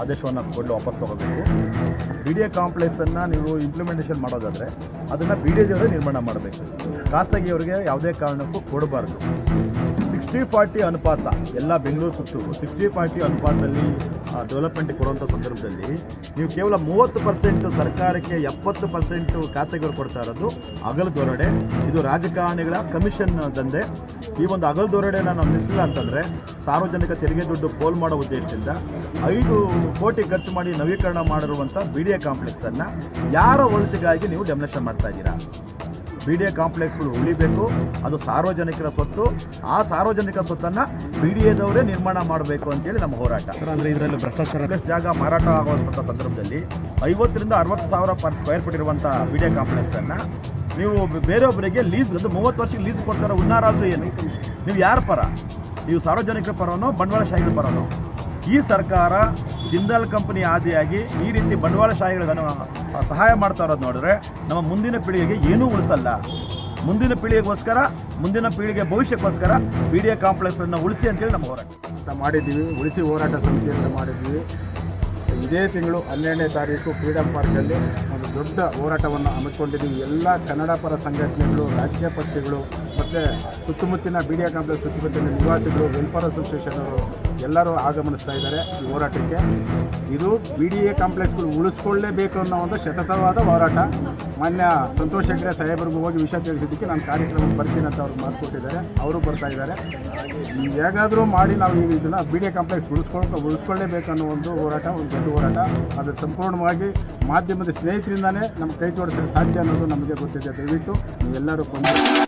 ಆದೇಶವನ್ನು ಕೊಡಲು ವಾಪಸ್ ತಗೋಬೇಕು. ಬಿ ಡಿ ಎ ಕಾಂಪ್ಲೆಕ್ಸನ್ನು ನೀವು ಇಂಪ್ಲಿಮೆಂಟೇಷನ್ ಮಾಡೋದಾದರೆ ಅದನ್ನು ಬಿ ಡಿ ಎದವರೇ ನಿರ್ಮಾಣ ಮಾಡಬೇಕು. ಖಾಸಗಿಯವರಿಗೆ ಯಾವುದೇ ಕಾರಣಕ್ಕೂ ಕೊಡಬಾರ್ದು. ಸಿಕ್ಸ್ಟಿ ಫಾರ್ಟಿ ಅನುಪಾತ, ಎಲ್ಲ ಬೆಂಗಳೂರು ಸುತ್ತು ಸಿಕ್ಸ್ಟಿ ಫಾರ್ಟಿ ಅನುಪಾತದಲ್ಲಿ ಡೆವಲಪ್ಮೆಂಟ್ ಕೊಡುವಂಥ ಸಂದರ್ಭದಲ್ಲಿ ನೀವು ಕೇವಲ ಮೂವತ್ತು ಪರ್ಸೆಂಟ್ ಸರ್ಕಾರಕ್ಕೆ ಎಪ್ಪತ್ತು ಪರ್ಸೆಂಟು ಖಾಸಗಿಯವರು ಕೊಡ್ತಾ ಇರೋದು ಅಗಲ ಧೋರಣೆ ಇದು ರಾಜಕಾರಣಿಗಳ ಕಮಿಷನ್ ದಂಧೆ. ಈ ಒಂದು ಅಗಲ ಧೋರಣೆಯನ್ನು ನಾವು ನಿಲ್ಲಿಸಿಲ್ಲ ಅಂತಂದರೆ ಸಾರ್ವಜನಿಕ ತೆರಿಗೆ ದುಡ್ಡು ಪೋಲ್ ಮಾಡೋ ಉದ್ದೇಶದಿಂದ ಐದು ಕೋಟಿ ಖರ್ಚು ಮಾಡಿ ನವೀಕರಣ ಮಾಡಿರುವಂಥ ಬಿ ಡಿ ಎ ಕಾಂಪ್ಲೆಕ್ಸನ್ನು ಯಾರ ಒಳಿತಿಗಾಗಿ ನೀವು ಡೆಮಿನೇಷನ್ ಮಾಡ್ತಾ ಇದ್ದೀರಾ? ಬಿ ಡಿ ಎ ಕಾಂಪ್ಲೆಕ್ಸ್ಗಳು ಉಳಿಬೇಕು ಅದು ಸಾರ್ವಜನಿಕರ ಸ್ವತ್ತು. ಆ ಸಾರ್ವಜನಿಕ ಸ್ವತ್ತನ್ನು ಬಿ ಡಿ ಎದವರೇ ನಿರ್ಮಾಣ ಮಾಡಬೇಕು ಅಂತೇಳಿ ನಮ್ಮ ಹೋರಾಟ. ಅಂದರೆ ಇದರಲ್ಲಿ ಭ್ರಷ್ಟಾಚಾರ ಜಾಗ ಮಾರಾಟ ಆಗುವಂಥ ಸಂದರ್ಭದಲ್ಲಿ ಐವತ್ತರಿಂದ ಅರವತ್ತು ಸಾವಿರ ಪರ್ ಸ್ಕ್ವೇರ್ ಫೀಟ್ ಇರುವಂಥ ಬಿ ಡಿ ಎ ಕಾಂಪ್ಲೆಕ್ಸನ್ನು ನೀವು ಬೇರೆಯೊಬ್ಬರಿಗೆ ಲೀಸ್ ಅದು ಮೂವತ್ತು ವರ್ಷಕ್ಕೆ ಲೀಸ್ ಕೊಡ್ತಾರೆ ಉನ್ನಾರಾದರೂ ಏನು? ನೀವು ಯಾರ ಪರ? ನೀವು ಸಾರ್ವಜನಿಕರ ಪರನೋ ಬಂಡವಾಳಶಾಹಿಗಳ ಪರನೋ? ಈ ಸರ್ಕಾರ ಜಿಂದಾಲ್ ಕಂಪನಿ ಆದಿಯಾಗಿ ಈ ರೀತಿ ಬಂಡವಾಳಶಾಹಿಗಳನ್ನು ಸಹಾಯ ಮಾಡ್ತಾ ಇರೋದು ನೋಡಿದ್ರೆ ನಮ್ಮ ಮುಂದಿನ ಪೀಳಿಗೆಗೆ ಏನೂ ಉಳಿಸಲ್ಲ. ಮುಂದಿನ ಪೀಳಿಗೆಗೋಸ್ಕರ, ಮುಂದಿನ ಪೀಳಿಗೆ ಭವಿಷ್ಯಕ್ಕೋಸ್ಕರ ಬಿ ಡಿ ಎ ಕಾಂಪ್ಲೆಕ್ಸನ್ನು ಉಳಿಸಿ ಅಂತೇಳಿ ನಮ್ಮ ಹೋರಾಟ. ಮಾಡಿದ್ದೀವಿ, ಉಳಿಸಿ ಹೋರಾಟ ಸಮಿತಿಯನ್ನು ಮಾಡಿದ್ದೀವಿ. ಇದೇ ತಿಂಗಳು ಹನ್ನೆರಡನೇ ತಾರೀಕು ಫ್ರೀಡಮ್ ಪಾರ್ಕಲ್ಲಿ ಒಂದು ದೊಡ್ಡ ಹೋರಾಟವನ್ನು ಹಮ್ಮಿಕೊಂಡಿದ್ದೀವಿ. ಎಲ್ಲ ಕನ್ನಡ ಪರ ಸಂಘಟನೆಗಳು, ರಾಜಕೀಯ ಪಕ್ಷಗಳು, ಮತ್ತು ಸುತ್ತಮುತ್ತಿನ ಬಿ ಡಿ ಎ ಕಾಂಪ್ಲೆಕ್ಸ್ ಸುತ್ತಮುತ್ತಲಿನ ನಿವಾಸಿಗಳು ವೆಲ್ಫೇರ್ ಅಸೋಸಿಯೇಷನ್ ಅವರು ಎಲ್ಲರೂ ಆಗಮನಿಸ್ತಾ ಇದ್ದಾರೆ ಈ ಹೋರಾಟಕ್ಕೆ. ಇದು ಬಿ ಡಿ ಎ ಕಾಂಪ್ಲೆಕ್ಸ್ಗಳು ಉಳಿಸ್ಕೊಳ್ಳೇಬೇಕು ಅನ್ನೋ ಒಂದು ಶತತವಾದ ಹೋರಾಟ. ಮಾನ್ಯ ಸಂತೋಷ್ ಹೆಗ್ಡೆ ಸಾಹೇಬರಿಗೂ ಹೋಗಿ ವಿಷಯ ತಿಳಿಸಿದ್ದಕ್ಕೆ ನಾನು ಕಾರ್ಯಕ್ರಮಕ್ಕೆ ಬರ್ತೀನಿ ಅಂತ ಅವ್ರಿಗೆ ಮಾತು ಕೊಟ್ಟಿದ್ದಾರೆ. ಅವರು ಬರ್ತಾ ಇದ್ದಾರೆ. ಹೇಗಾದರೂ ಮಾಡಿ ನಾವು ಈಗ ಇದನ್ನು ಬಿ ಡಿ ಎ ಕಾಂಪ್ಲೆಕ್ಸ್ ಉಳಿಸ್ಕೊಳ್ಕೊ, ಉಳಿಸ್ಕೊಳ್ಳೇಬೇಕು ಅನ್ನೋ ಒಂದು ಹೋರಾಟ, ಒಂದು ದೊಡ್ಡ ಹೋರಾಟ. ಅದು ಸಂಪೂರ್ಣವಾಗಿ ಮಾಧ್ಯಮದ ಸ್ನೇಹಿತರಿಂದಾನೇ ನಮ್ಮ ಕೈ ಜೋಡಿಸಲು ಸಾಧ್ಯ ಅನ್ನೋದು ನಮಗೆ ಗೊತ್ತಿದೆ. ದಯವಿಟ್ಟು ನೀವೆಲ್ಲರೂ ಬಂದು